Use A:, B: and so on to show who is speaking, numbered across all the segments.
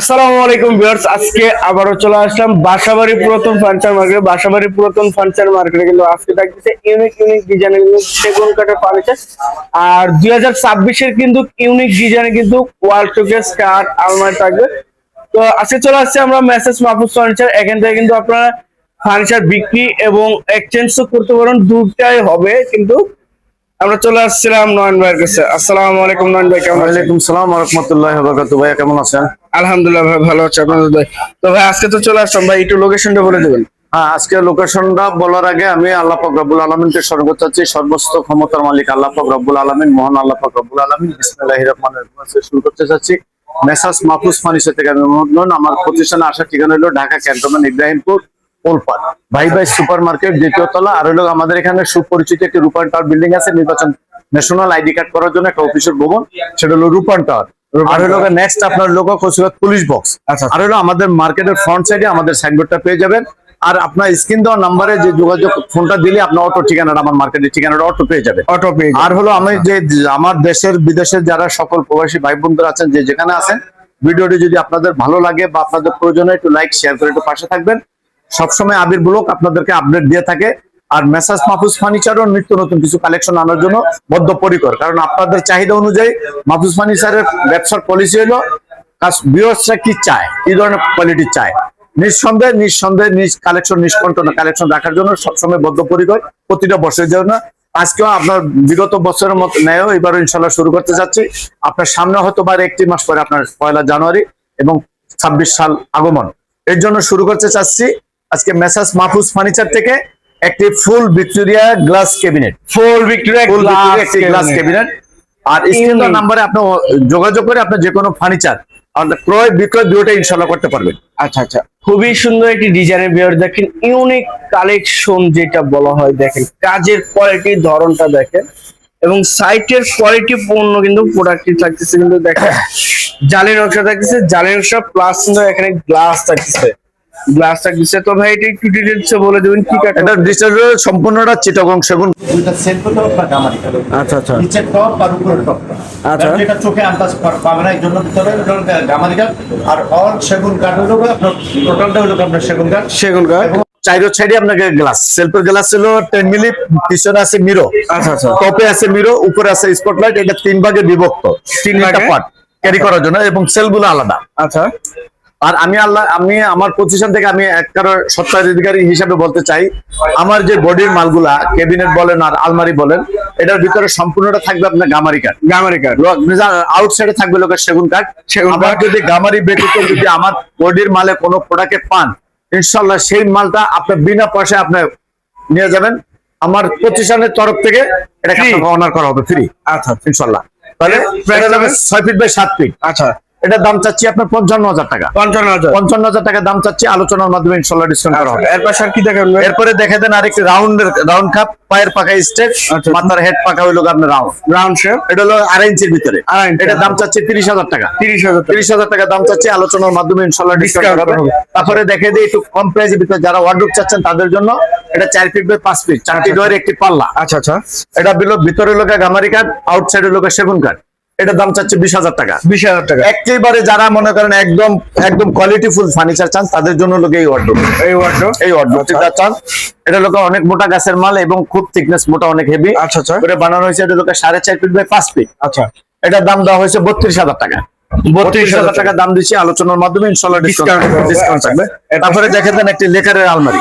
A: আসসালামু আলাইকুম ভিউয়ার্স, আজকে আবারও চলে আসলাম বাসাবাড়ি পুরাতন ফার্নিচার মার্কেটে বাসাবাড়ি পুরাতন ফার্নিচার মার্কেটে কিন্তু আজকে ইউনিক ইউনিক ডিজাইনের সেগুন কাঠের ফার্নিচার আর দুই কিন্তু ইউনিক ডিজাইনে কিন্তু আলমারি থাকবে। তো আজকে চলে আসছে আমরা মেসেজ মাহফুজ ফার্নিচার এখান থেকে কিন্তু আপনারা ফার্নিচার বিক্রি এবং এক্সচেঞ্জ করতে পারেন দুটাই হবে কিন্তু আমরা চলে আসছিলাম নয়ন ভাইয়ের কাছে। আসসালামু আলাইকুম নয়ন ভাই, কেমন আছেন?
B: সালাম রহমতুল্লাহ কেমন আছেন?
A: আলহামদুলিল্লাহ ভাই ভালো আছে আপনাদের ভাই তো ভাই, আজকে তো চলে আসলাম ভাই, একটু লোকেশনটা বলে দেবেন।
B: হ্যাঁ আজকে লোকেশনটা বলার আগে আমি আল্লাহ পাক রব্বুল আলমিনকে স্বর্গ চাচ্ছি সর্বস্ত ক্ষমতার মালিক আল্লাহ পাক রব্বুল আলমিন, মহান আল্লাহ পাক রব্বুল আলমিন, বিসমিল্লাহির শুরু করতে চাচ্ছি মেসাস মাহফুজ ফার্নিচার থেকে আমি আমার প্রতিষ্ঠানে আসার ঠিকানা হলো ঢাকা ক্যান্টনমেন্ট, ইব্রাহিমপুর ওলপাট ভাই ভাই সুপার মার্কেট দ্বিতীয় তলা, আর হলো আমাদের এখানে সুপরিচিত একটি রূপান টাওয়ার বিল্ডিং আছে, নির্বাচন ন্যাশনাল আইডি কার্ড করার জন্য একটা অফিসের ভবন, সেটা হলো রূপান টাওয়ার আর হলো নেক্সট আপনার লোক কচুরাত পুলিশ বক্স
A: আচ্ছা।
B: আর হলো আমাদের মার্কেটের ফ্রন্ট সাইডে আমাদের সাইনবোর্ডটা পেয়ে যাবেন। আর আপনার স্ক্রিন দেওয়া নাম্বারে যে যোগাযোগ ফোনটা দিলে আপনার অটো ঠিকানাটা আমার মার্কেটের ঠিকানাটা অটো পেয়ে যাবে
A: অটো
B: আর হলো আমি যে আমার দেশের বিদেশের যারা সকল প্রবাসী ভাই আছেন যে যেখানে আছেন ভিডিওটি যদি আপনাদের ভালো লাগে বা আপনাদের প্রয়োজনে একটু লাইক শেয়ার করে একটু পাশে থাকবেন। সবসময় আবির আপনাদেরকে আপডেট দিয়ে থাকে। আর মেসাজ মাহফুজ ফার্নিচারও নিত্য নতুন কিছু কালেকশন আনার জন্য বদ্ধপরিকর। কারণ আপনাদের চাহিদা অনুযায়ী মাহফুজ ফার্নিচারের ব্যবসার পলিসি হলো বিয়সরা কি চায়, কি ধরনের কোয়ালিটি চায়? নিঃসন্দেহে নিঃসন্দেহে নিজ কালেকশন নিষ্কণ্ঠ কালেকশন রাখার জন্য সবসময় বদ্ধপরিকর, প্রতিটা বছরের জন্য। আজকেও আপনার বিগত বছরের মতো ন্যায় এবার ইনশাল্লাহ শুরু করতে যাচ্ছি। আপনার সামনে হয়তো বা একটি মাস পরে আপনার পয়লা জানুয়ারি এবং ছাব্বিশ সাল আগমন। এর জন্য শুরু করতে চাচ্ছি আজকে মেসাজ মাহফুজ ফার্নিচার থেকে। একটি full Victoria glass cabinet.
A: Full Victoria glass
B: glass cabinet. আর স্ক্রিন
A: Unique.
B: নাম্বারে আপনি যোগাযোগ করে আপনি যে কোনো ফার্নিচার ক্রয় বিক্রয় দুটোই ইনশাল্লাহ করতে পারবেন।
A: আচ্ছা আচ্ছা। খুবই সুন্দর একটি ডিজাইনের বিয়ার দেখেন ইউনিক কালেকশন যেটা বলা হয় দেখেন কাজের কোয়ালিটির ধরনটা দেখেন এবং সাইটের কোয়ালিটি পূর্ণ কিন্তু প্রোডাক্টটি থাকতেছে কিন্তু দেখেন জালের নকশা থাকতেছে জালের নকশা প্লাস কিন্তু এখানে গ্লাস থাকতেছে। গ্লাস থাকতেছে তো ভাই এটা একটু ডিটেলস বলে দেবেন কি কাটা
B: এটা ডিজিটাল সম্পূর্ণটা চিটাগং সেগুন।
C: দুইটা সেট করতে হবে আপনার গামারি
A: আচ্ছা আচ্ছা।
C: নিচের টপ আর উপরের টপ
A: আচ্ছা।
C: যেটা চোখে আন্দাজ পাবে না এই জন্য ভিতরে গামারি কাঠ। আর অল সেগুন কাঠ হলো আপনার টোটালটা হলো আপনার সেগুন কাঠ।
A: সেগুন কাঠ।
B: চাইরো সাইডে আপনাকে গ্লাস সেলফের গ্লাস ছিল টেন মিলি পিছনে আছে মিরো
A: আচ্ছা আচ্ছা।
B: টপে আছে মিরো উপরে আছে স্পটলাইট এটা তিন ভাগে বিভক্ত।
A: তিন
B: তিনটা
A: ভাগে?
B: পার্ট ক্যারি করার জন্য এবং সেলগুলো আলাদা।
A: আচ্ছা।
B: আর আমি আল্লাহ আমি আমার প্রতিষ্ঠান থেকে আমি এক কারও সত্ত্বাধিকারী হিসাবে বলতে চাই। আমার যে বডির মালগুলা ক্যাবিনেট বলেন আর আলমারি বলেন এটার ভিতরে সম্পূর্ণটা থাকবে আপনার গামারি কাঠ
A: গামারি কাঠ
B: আউটসাইডে থাকবে লোকের সেগুন কাঠ
A: সেগুন কাঠ।
B: যদি গামারি ব্যতীত যদি আমার বডির মালে কোনো প্রোডাক্টে পান ইনশাল্লাহ সেই মালটা আপনার বিনা পয়সায় আপনি নিয়ে যাবেন। আমার প্রতিষ্ঠানের তরফ থেকে এটা? অনার করা হবে ফ্রি
A: আচ্ছা।
B: ইনশাল্লাহ তাহলে? ছয় ফিট বাই সাত ফিট
A: আচ্ছা।
B: এটার দাম চাচ্ছি আপনার পঞ্চান্ন হাজার টাকা।
A: পঞ্চান্ন হাজার।
B: পঞ্চান্ন হাজার টাকা দাম চাচ্ছি আলোচনার মাধ্যমে ইনশাল্লাহ ডিসকাউন্ট করা হবে।
A: এর পাশে আর কি দেখাবেন ভাই?
B: এরপরে দেখে দেন আরেকটি রাউন্ড রাউন্ড কাপ পায়ের পাকা স্টেট
A: আচ্ছা।
B: মাথার হেড পাকা হইল আপনার রাউন্ড
A: রাউন্ড শেপ
B: এটা হলো আড়াই ইঞ্চির ভিতরে। এটার দাম চাচ্ছি তিরিশ হাজার টাকা।
A: তিরিশ হাজার
B: তিরিশ হাজার টাকা দাম চাচ্ছি আলোচনার মাধ্যমে ইনশাল্লাহ ডিসকাউন্ট করা হবে। তারপরে দেখে দিই একটু কম প্রাইসের ভিতরে যারা ওয়ার্ডরোব চাচ্ছেন তাদের জন্য এটা চার ফিট বাই পাঁচ ফিট চারটি
A: আচ্ছা।
B: ডোয়ের একটি পাল্লা।
A: আচ্ছা আচ্ছা।
B: এটা বিলো ভিতরে লোকে গামারি কাঠ আউটসাইডে লোকে সেগুন কাঠ এটার দাম চাচ্ছে বিশ হাজার টাকা।
A: বিশ হাজার টাকা।
B: একেবারে যারা মনে করেন একদম একদম কোয়ালিটি ফুল ফার্নিচার চান তাদের জন্য লোকে এই ওয়ার্ডরোব
A: এই ওয়ার্ড
B: এই ওয়ার্ডরোবটা চান এটা লোকে অনেক মোটা গাছের মাল এবং খুব থিকনেস মোটা অনেক হেভি
A: আচ্ছা আচ্ছা।
B: করে বানানো হয়েছে এটা লোকে সাড়ে চার ফিট বাই পাঁচ ফিট
A: আচ্ছা।
B: এটার দাম দেওয়া হয়েছে বত্রিশ হাজার টাকা। বত্রিশ হাজার
A: টাকা।
B: দাম দিচ্ছি আলোচনার মাধ্যমে ইনশাল্লাহ ডিসকাউন্ট থাকবে তারপরে দেখে দেন একটি লেকারের আলমারি।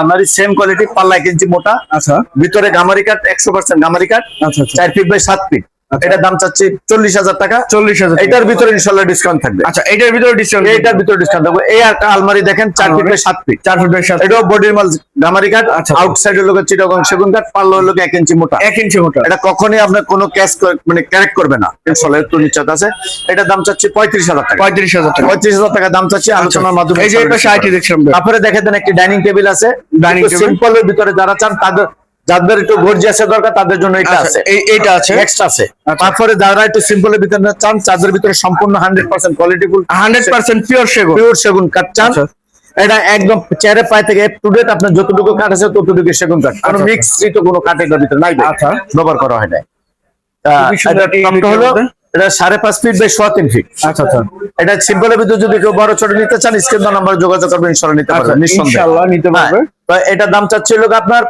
B: আলমারি। সেম কোয়ালিটি পাল্লা এক ইঞ্চি মোটা।
A: আচ্ছা।
B: ভিতরে গামারি কাঠ একশো পার্সেন্ট গামারি কাঠ।
A: আচ্ছা আচ্ছা।
B: চার ফিট বাই সাত ফিট
A: আচ্ছা।
B: এটার দাম চাচ্ছি চল্লিশ হাজার টাকা।
A: চল্লিশ হাজার
B: এটার ভিতরে ইনশাল্লাহ ডিসকাউন্ট থাকবে।
A: আচ্ছা এটার ভিতরে ডিসকাউন্ট
B: এটার ভিতরে ডিসকাউন্ট থাকবে। এই একটা আলমারি দেখেন চার ফিট বাই সাত ফিট।
A: চার ফুট সাত
B: এটাও বডির মাল গামারি কাঠ।
A: আচ্ছা।
B: আউটসাইডের লোকের চিটাগং সেগুন কাঠ পাল্লা হলো এক ইঞ্চি মোটা।
A: এক ইঞ্চি মোটা।
B: এটা কখনই আপনার কোনো ক্যাশ মানে ক্যারেক্ট করবে না। ইনশাল্লাহ একটু নিশ্চয় আছে। এটার দাম চাচ্ছি পঁয়ত্রিশ হাজার টাকা।
A: পঁয়ত্রিশ হাজার টাকা।
B: পঁয়ত্রিশ হাজার টাকা দাম চাচ্ছি আলোচনার মাধ্যমে
A: এই যে এটা সাইটে দেখছিলাম।
B: তারপরে দেখে দেন একটি ডাইনিং টেবিল আছে। ডাইনিং? সিম্পলের ভিতরে যারা চান তাদের যাদের একটু গর্জিয়াসের দরকার তাদের জন্য এটা
A: আচ্ছা,
B: আছে।
A: এই এইটা আছে।
B: নেক্সট আছে। তারপরে যারা একটু সিম্পলের ভিতরে চান তাদের ভিতরে সম্পূর্ণ hundred percent qualityful
A: hundred percent pure সেগুন।
B: পিওর সেগুন কাঠ চান।
A: আচ্ছা।
B: এটা একদম চেয়ারে পায়ে থেকে টু ডেট আপনার যতটুকু কাঠ আছে ততটুকু সেগুন কাঠ। কোনো
A: আচ্ছা,
B: মিক্স তো কোনো কাঠ এটার ভিতরে নাই
A: আচ্ছা।
B: ব্যবহার করা হয় না হলো এটা সাড়ে পাঁচ ফিট বাই সোয়া তিন ফিট
A: আচ্ছা আচ্ছা।
B: এটা সিম্পলের ভিতরে যদি কেউ বড় ছোট নিতে চান স্ক্রিন নাম্বার যোগাযোগ করবেন ইনশাল্লাহ নিতে
A: আচ্ছা
B: পারবেন
A: নিতে
B: হ্যাঁ,
A: পারবে।
B: তো এটার দাম চাচ্ছে লোক আপনার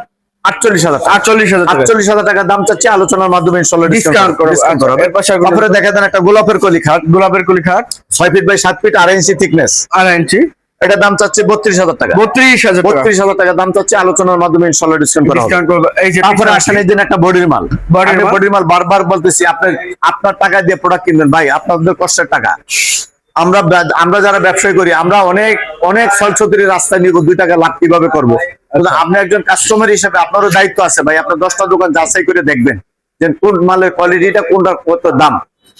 B: আটচল্লিশ হাজার।
A: আটচল্লিশ হাজার
B: আটচল্লিশ হাজার টাকা দাম চাচ্ছে আলোচনার মাধ্যমে ইনশাল্লাহ ডিসকাউন্ট
A: করব।
B: ডিসকাউন্ট করা
A: এর পাশে আর
B: তারপরে দেখা দেন একটা গোলাপের কলি খাট
A: গোলাপের কলি খাট
B: ছয় ফিট বাই সাত ফিট আড়াই ইঞ্চি থিকনেস
A: আড়াই ইঞ্চি
B: এটা দাম চাচ্ছে বত্রিশ হাজার টাকা।
A: বত্রিশ হাজার
B: বত্রিশ হাজার টাকা দাম চাচ্ছে আলোচনার মাধ্যমে ইনশাল্লাহ ডিসকাউন্ট করা হবে।
A: ডিসকাউন্ট করবে। এই যে
B: তারপরে আসেন এই দিন একটা বডির মাল।
A: বডির মাল।
B: বডির মাল বারবার বলতেছি আপনার আপনার টাকা দিয়ে প্রোডাক্ট কিনবেন। ভাই আপনাদের কষ্টের টাকা। আমরা আমরা যারা ব্যবসায় করি আমরা অনেক অনেক ফলছত্রী রাস্তায় নিয়ে দুই টাকা লাভ কীভাবে করব? আপনি একজন কাস্টমার হিসেবে আপনারও দায়িত্ব আছে ভাই আপনার দশটা দোকান যাচাই করে দেখবেন যে কোন মালের কোয়ালিটিটা কোনটার কত দাম।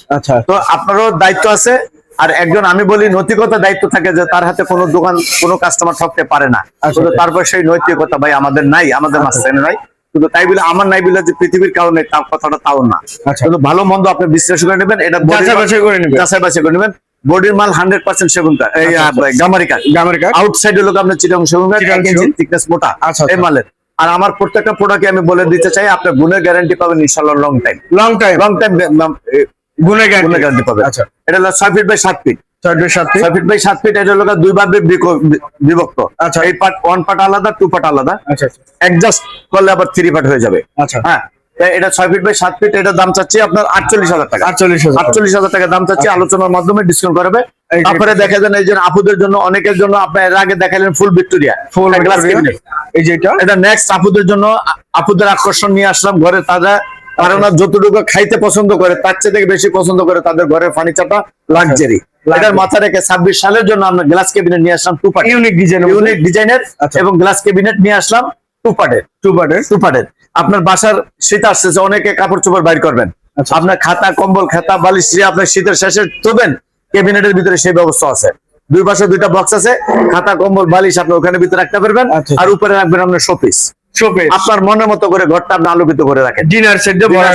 A: আচ্ছা।
B: তো আপনারও দায়িত্ব আছে আর একজন আমি বলি নৈতিকতা দায়িত্ব থাকে যে তার হাতে কোনো দোকান কোনো কাস্টমার ঠকতে পারে না।
A: আচ্ছা।
B: তারপর সেই নৈতিকতা ভাই আমাদের নাই আমাদের মাঝখানে নাই। কিন্তু তাই বলে আমার নাই বলে যে পৃথিবীর কারণে তার কথাটা তাও না।
A: আচ্ছা।
B: কিন্তু ভালো মন্দ আপনি বিশ্লেষণ করে নেবেন এটা
A: যাচাই বাছাই করে নেবেন।
B: যাচাই বাছাই করে নেবেন। বডির মাল হান্ড্রেড পার্সেন্ট সেগুন কাঠ। এই
A: আচ্ছা, আচ্ছা।
B: গামারি কাঠ।
A: গামের কাঠ।
B: আউটসাইডে লোক আপনার চিটং সেগুন কাঠ মোটা
A: আচ্ছা,
B: এই
A: আচ্ছা।
B: মালের। আর আমার প্রত্যেকটা প্রোডাক্টে আমি বলে দিতে চাই আপনার গুণের গ্যারান্টি পাবেন ইনশাল্লাহ long time
A: long time
B: long time
A: গুণে
B: গুণের গ্যারান্টি পাবেন।
A: আচ্ছা।
B: এটা হলো ছয় ফিট বাই সাত ফিট
A: ছয় সাত feet।
B: ছয় বাই সাত ফিট এটা হলো দুই ভাবে বিভক্ত।
A: আচ্ছা।
B: এই পার্ট ওয়ান পার্ট আলাদা টু পার্ট আলাদা।
A: আচ্ছা আচ্ছা।
B: অ্যাডজাস্ট করলে আবার থ্রি পার্ট হয়ে যাবে।
A: আচ্ছা।
B: হ্যাঁ। এটা ছয় ফিট বাই সাত ফিট এটা দাম চাচ্ছি আপনার আটচল্লিশ হাজার টাকা।
A: আটচল্লিশ হাজার
B: আটচল্লিশ হাজার টাকা দাম চাচ্ছি আলোচনার মাধ্যমে ডিসকাউন্ট করবে। তারপরে দেখা যান এই যে আপুদের জন্য অনেকের জন্য আপনার এর আগে দেখালেন ফুল ভিক্টোরিয়া।
A: ফুল
B: গ্লাস
A: এই যে এটা?
B: এটা নেক্সট আপুদের জন্য আপুদের আকর্ষণ নিয়ে আসলাম ঘরে তাজা। কারণ যতটুকু খাইতে পছন্দ করে তার চেয়ে থেকে বেশি পছন্দ করে তাদের ঘরের ফার্নিচারটা লাক্সারি এটার মাথা রেখে ছাব্বিশ সালের জন্য আমরা গ্লাস কেবিনেট নিয়ে আসলাম two part
A: unique design
B: unique ডিজাইনের
A: আচ্ছা।
B: এবং গ্লাস কেবিনেট নিয়ে আসলাম টু পার্টের
A: টু পার্টের
B: টু পার্টের আপনার বাসার শীত আসতেছে অনেকে কাপড় চোপড় বাইর করবেন।
A: আচ্ছা।
B: আপনার খাতা কম্বল খাতা বালিশ আপনার শীতের শেষে তোবেন কেবিনেটের ভিতরে সেই ব্যবস্থা আছে। দুই পাশে দুইটা বক্স আছে খাতা কম্বল বালিশ আপনি ওখানে ভিতরে রাখতে পারবেন
A: আচ্ছা।
B: আর উপরে রাখবেন আপনার শোপিস আপনার মনের মতো করে ঘরটা আপনি আলোকিত করে রাখেন।
A: ডিনার সেট ভরা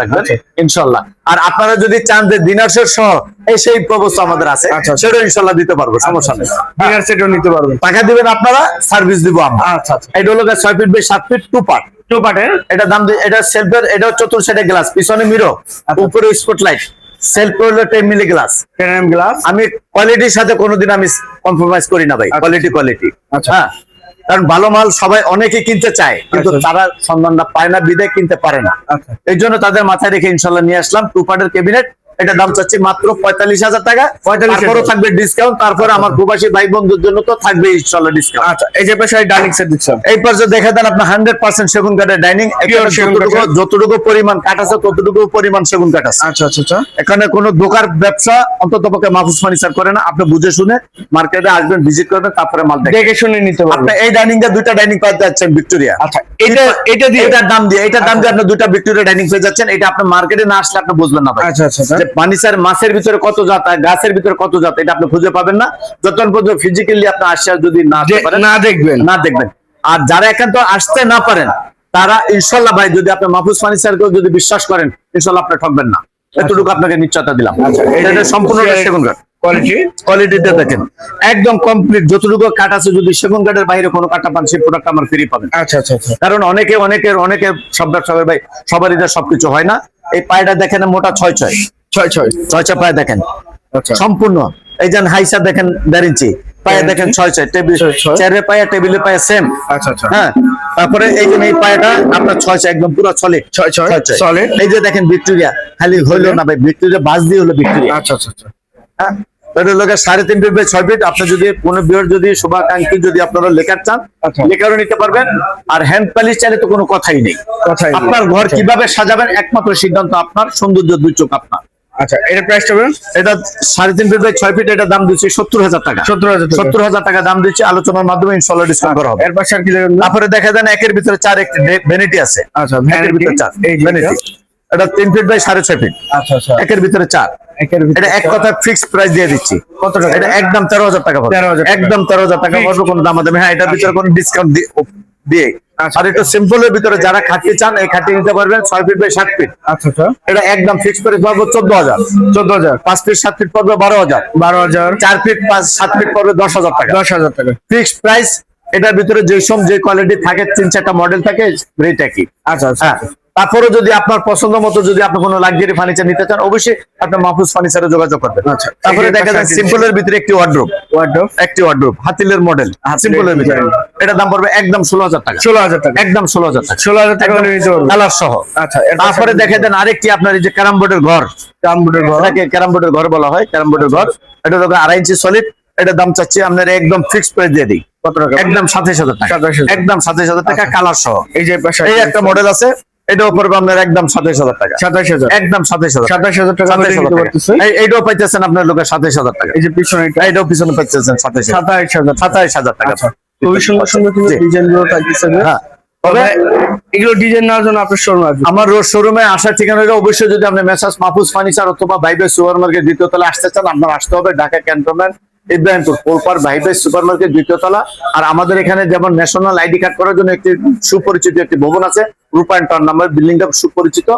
B: রাখবেন
A: আচ্ছা।
B: ইনশাল্লাহ। আর আপনারা যদি চান যে ডিনার সেট সহ এই সেই ব্যবস্থা আমাদের আছে। সেটা ইনশাল্লাহ দিতে পারব সমস্যা নেই।
A: ডিনার সেটও নিতে পারবেন।
B: টাকা দিবেন আপনারা সার্ভিস দিব আমরা।
A: আচ্ছা আচ্ছা।
B: এটা হলো ছয় ফিট বাই সাত ফিট টু পার্ট
A: টু পার্টের
B: এটা দাম এটা সেলফের এটা চতুর সাইডে গ্লাস পিছনে মিরো
A: আচ্ছা।
B: উপরে স্পটলাইট সেলফ হলো ten milli glass
A: ten M glass
B: আমি কোয়ালিটির সাথে কোনোদিন আমি কম্প্রোমাইজ করি না ভাই
A: আচ্ছা।
B: কোয়ালিটি কোয়ালিটি
A: আচ্ছা।
B: হ্যাঁ কারণ ভালো মাল সবাই অনেকে কিনতে চায় কিন্তু
A: আচ্ছা।
B: তারা সন্ধানটা পায় না বিদে কিনতে পারে না
A: এর
B: এই জন্য তাদের মাথায় রেখে ইনশাল্লাহ নিয়ে আসলাম টু পার্টের ক্যাবিনেট এটা দাম চাচ্ছি মাত্র পঁয়তাল্লিশ হাজার টাকা।
A: 45,000
B: তারপরও থাকবে ডিসকাউন্ট তারপরে আমার প্রবাসী ভাই বন্ধুর জন্য তো থাকবে ইনশাল্লাহ ডিসকাউন্ট
A: আচ্ছা এই যে পাশে ডাইনিং সেট দিচ্ছেন।
B: এই পাশে দেখে দেন আপনার হান্ড্রেড পার্সেন্ট সেগুন কাঠের ডাইনিং। যতটুকু পরিমাণ কাঠ আছে ততটুকু পরিমাণ সেগুন কাঠ আছে।
A: আচ্ছা আচ্ছা আচ্ছা।
B: এখানে কোনো দোকান ব্যবসা অন্তত পক্ষে মাহফুজ ফার্নিচার করে না। আপনি বুঝে শুনে মার্কেটে আসবেন ভিজিট করবেন তারপরে মাল
A: দেখে শুনে নিতে পারবেন।
B: আপনি এই ডাইনিং টা দুইটা ডাইনিং পেয়ে যাচ্ছেন ভিক্টোরিয়া।
A: আচ্ছা এটা এটা দিয়ে
B: এটার দাম দিয়ে এটার দাম দিয়ে আপনি দুইটা ভিক্টোরিয়া ডাইনিং পেয়ে যাচ্ছেন। এটা আপনার মার্কেটে না আসলে আপনি বুঝবেন না
A: আচ্ছা আচ্ছা আচ্ছা
B: যে মাছের ভিতরে কত জাত আর গাছের ভিতরে কত জাত এটা আপনি খুঁজে পাবেন না। যতক্ষণ পর্যন্ত ফিজিক্যালি আপনি আসে আর যদি না
A: না দেখবেন।
B: না দেখবেন। আর যারা একান্ত আসতে না পারেন তারা ইনশাল্লাহ ভাই যদি আপনি মাহফুজ ফার্নিচারকেও যদি বিশ্বাস করেন ইনশাল্লাহ আপনি ঠকবেন না। এতটুকু আপনাকে নিশ্চয়তা দিলাম।
A: আচ্ছা
B: এটা সম্পূর্ণ সেগুন কাঠ
A: কোয়ালিটি
B: কোয়ালিটিতে দেখেন। একদম কমপ্লিট যতটুকু কাঠ আছে যদি সেগুন কাঠের বাইরে কোনো কাটা পান সেই প্রোডাক্ট আমার ফ্রি পাবেন।
A: আচ্ছা আচ্ছা আচ্ছা।
B: কারণ অনেকে অনেকের অনেকে সব ভাই সবারই সবকিছু হয় না। এই পায়টা দেখেন মোটা ছয় ছয়।
A: ছয় ছয়
B: ছয় ছয় পায়ে দেখেন।
A: আচ্ছা।
B: সম্পূর্ণ। এই যেন হাইসা দেখেন দেড় ইঞ্চি। পায়ে দেখেন ছয় ছয় টেবিল। চেয়ারে পায়ে টেবিলে পায়ে সেম
A: আচ্ছা আচ্ছা।
B: হ্যাঁ তারপরে এই যে এই পায়টা আপনার ছয় ছয় একদম পুরো
A: ছয় ছয়।
B: এই যে দেখেন ভিক্টোরিয়া খালি হইল না ভাই ভিক্টোরিয়া বাস দিয়ে হলো ভিক্টোরিয়া।
A: আচ্ছা আচ্ছা আচ্ছা।
B: হ্যাঁ এটা লোকের সাড়ে তিন ফিট বাই ছয় ফিট আপনি যদি কোনো বিয়ের যদি শুভাকাঙ্ক্ষী যদি আপনারা লেখার চান। লেখারও নিতে পারবেন। আর হ্যান্ড পালিশ চাইলে তো কোনো কথাই নেই। আপনার ঘর। কীভাবে সাজাবেন একমাত্র সিদ্ধান্ত আপনার সৌন্দর্য দুই চোখ আপনার।
A: আচ্ছা এটা প্রাইসটা বলুন।
B: এটা সাড়ে তিন ফিট বাই ছয় ফিট এটা দাম দিচ্ছি সত্তর হাজার টাকা।
A: সত্তর হাজার
B: সত্তর হাজার টাকা দাম দিচ্ছি আলোচনার মাধ্যমে ইনশাল্লাহ ডিসকাউন্ট করা হবে।
A: এর পাশে আর কি
B: তারপরে দেখা যায় একের ভিতরে চার একটি ভ্যানিটি আছে।
A: আচ্ছা
B: ভিতরে চার
A: এই
B: ভ্যানিটি এটা। তিন ফিট বাই সাড়ে ছয় ফিট
A: আচ্ছা আচ্ছা।
B: একের ভিতরে চার। এটা এক কথা ফিক্সড প্রাইস দিয়ে দিচ্ছি।
A: কত টাকা?
B: এটা একদম তেরো হাজার টাকা পড়বে।
A: 13,000
B: একদম তেরো হাজার টাকা। পড়বে কোনো দাম দামি হ্যাঁ এটার ভিতরে কোনো ডিসকাউন্ট দিয়ে। আর একটু সিম্পলের ভিতরে যারা খাটিয়ে চান এই খাটিয়ে নিতে পারবেন ছয় ফিট বাই সাত ফিট
A: আচ্ছা আচ্ছা।
B: এটা একদম ফিক্সড প্রাইস পাবো চোদ্দ হাজার।
A: চোদ্দ হাজার।
B: পাঁচ ফিট সাত ফিট পড়বে বারো হাজার।
A: বারো হাজার।
B: চার ফিট পাঁচ সাত ফিট পড়বে দশ হাজার টাকা।
A: দশ হাজার টাকা।
B: ফিক্সড প্রাইস এটার ভিতরে যে সব যে কোয়ালিটি থাকে তিন চারটা মডেল থাকে রেট একই।
A: আচ্ছা আচ্ছা।
B: হ্যাঁ। তারপরে যদি আপনার পছন্দ মতো যদি আপনি কোনো লাক্সারি ফার্নিচার নিতে চান অবশ্যই আপনি মাহফুজ ফার্নিচারে যোগাযোগ করবেন।
A: আচ্ছা।
B: তারপরে দেখা যায় সিম্পলের ভিতরে একটি ওয়ার্ড্রোপ
A: ওয়ার্ডরোব
B: একটি ওয়ার্ড্রোব হাতিলের মডেল সিম্পলের ভিতরে। এটা দাম পড়বে একদম ষোলো হাজার টাকা।
A: ষোলো হাজার টাকা।
B: একদম ষোলো হাজার টাকা।
A: ষোলো হাজার টাকা
B: কালার সহ।
A: আচ্ছা
B: তারপরে দেখে দেন আরেকটি আপনার এই যে ক্যারাম বোর্ডের ঘর।
A: কামবোর্ডের ঘর।
B: এটাকে ক্যারাম বোর্ডের ঘর বলা হয় ক্যারাম বোর্ডের ঘর। এটা দেখো আড়াই ইঞ্চি সলিড এটা দাম চাচ্ছি আপনার একদম ফিক্স প্রাইস দিয়ে দিই।
A: কত টাকা?
B: একদম সাতাইশ হাজার টাকা।
A: 27,000
B: একদম সাতাইশ হাজার টাকা কালার সহ।
A: এই যে
B: এই একটা মডেল আছে। এটাও পড়বে আপনার একদম সাতাইশ হাজার টাকা।
A: সাতাশ হাজার।
B: একদম সাতাইশ হাজার
A: সাতাশ হাজার টাকা
B: সাতাইশ হাজার টাকা। এইটাও পাইতেছেন আপনার লোকের সাতাইশ হাজার টাকা।
A: এই যে পিছনে এটা।
B: এইটাও পিছনে পাইতেছেন সাতাইশ
A: সাতাশ হাজার
B: সাতাইশ হাজার টাকা।
A: আচ্ছা খুবই সুন্দর সুন্দর কিন্তু ডিজাইনগুলো থাকতেছে
B: হ্যাঁ। তবে
A: এগুলো ডিজাইন নেওয়ার জন্য আপনার শোরুম আসবে।
B: আমার রোড শোরুমে আসার ঠিকানা অবশ্যই যদি আপনি মেসাজ মাহফুজ ফার্নিচার অথবা ভাইবে সুপার মার্কেট দ্বিতীয় তলা আসতে চান আপনার আসতে হবে ঢাকা ক্যান্টনমেন্ট ইব্রাহিমপুর পোলপার ভাইবে সুপার মার্কেট দ্বিতীয় আর আমাদের এখানে যেমন ন্যাশনাল আইডি কার্ড করার জন্য একটি সুপরিচিত একটি ভবন আছে রূপায়ণ টাউন নাম্বার বিল্ডিংটা সুপরিচিত।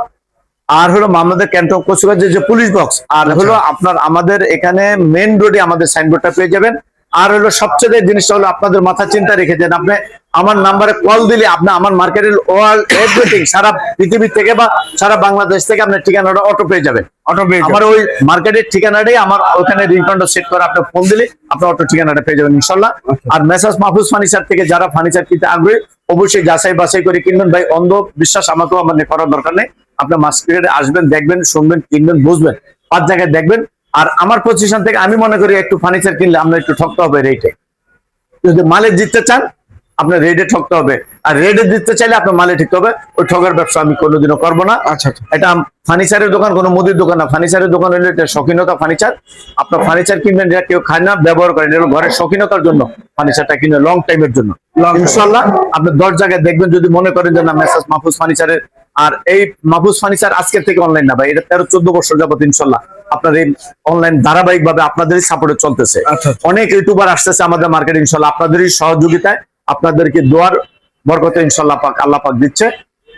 B: আর হলো আমাদের ক্যান্টন কোচবিহার যে পুলিশ বক্স আর হলো আপনার আমাদের এখানে মেন রোডে আমাদের সাইনবোর্ডটা পেয়ে যাবেন। আর হলো সবচেয়ে জিনিসটা হলো আপনাদের মাথা চিন্তা রেখেছেন আপনি আমার নাম্বারে কল দিলে আপনি আমার মার্কেটের ওয়ার্ল্ড এভরিথিং সারা পৃথিবী থেকে বা সারা বাংলাদেশ থেকে আপনার ঠিকানাটা অটো পেয়ে যাবেন।
A: অটো পেয়ে
B: আমার ওই মার্কেটের ঠিকানাটাই আমার ওখানে রিংটনটা সেট করে আপনি ফোন দিলে আপনার অটো ঠিকানাটা পেয়ে যাবেন ইনশাল্লাহ আর মেসাজ মাহফুজ ফার্নিচার থেকে যারা ফার্নিচার কিনতে আগ্রহী অবশ্যই যাচাই বাছাই করে কিনবেন। ভাই অন্ধ বিশ্বাস আমাকেও আমার করার দরকার নেই। আপনি মার্কেটে আসবেন দেখবেন শুনবেন কিনবেন বুঝবেন। পাঁচ জায়গায় দেখবেন আর আমার পজিশন থেকে আমি মনে করি একটু ফার্নিচার কিনলে আমরা একটু ঠকতে হবে রেটে যদি মালে জিততে চান আপনার রেডে ঠকতে হবে। আর রেডে জিততে চাইলে আপনার মালে ঠিকতে হবে। ওই ঠকার ব্যবসা আমি কোনোদিনও করব না।
A: আচ্ছা আচ্ছা।
B: এটা ফার্নিচারের দোকান কোনো মুদির দোকান না। ফার্নিচারের দোকান হলো এটা শৌখিনতা ফার্নিচার আপনার ফার্নিচার কিনবেন এটা কেউ খায় না ব্যবহার করেন। এটা ঘরের শৌখিনতার জন্য। ফার্নিচারটা কিনে লং টাইমের জন্য. ইনশাল্লাহ আপনি দশ জায়গায় দেখবেন যদি মনে করেন যে না মেসাজ মাহফুজ ফার্নিচারের আর এই মাহফুজ ফার্নিচার আজকের থেকে অনলাইন না ভাই। এটা তেরো চোদ্দ বছর যাবত ইনশাল্লাহ আপনার এই অনলাইন ধারাবাহিক ভাবে আপনাদেরই সাপোর্টে চলতেছে।
A: আচ্ছা, আচ্ছা।
B: অনেক ইউটিউবার আসতেছে আমাদের মার্কেট ইনশাল্লাহ আপনাদেরই সহযোগিতায় আপনাদেরকে দোয়ার বরকতে ইনশাল্লাহ পাক আল্লাহ পাক দিচ্ছে।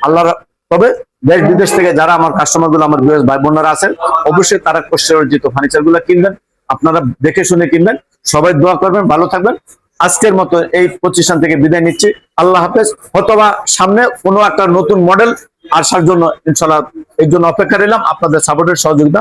B: আল্লাহ তবে দেশ বিদেশ থেকে যারা আমার কাস্টমারগুলো আমার ভাই বোনেরা আছেন অবশ্যই তারা ফার্নিচারগুলো কিনবেন আপনারা দেখে শুনে কিনবেন। সবাই দোয়া করবেন ভালো থাকবেন। আজকের মতো এই প্রতিষ্ঠান থেকে বিদায় নিচ্ছি। আল্লাহ হাফেজ। অথবা সামনে কোনো একটা নতুন মডেল আসার জন্য ইনশাল্লাহ এই জন্য অপেক্ষা রইলাম। আপনাদের সাপোর্টের সহযোগিতা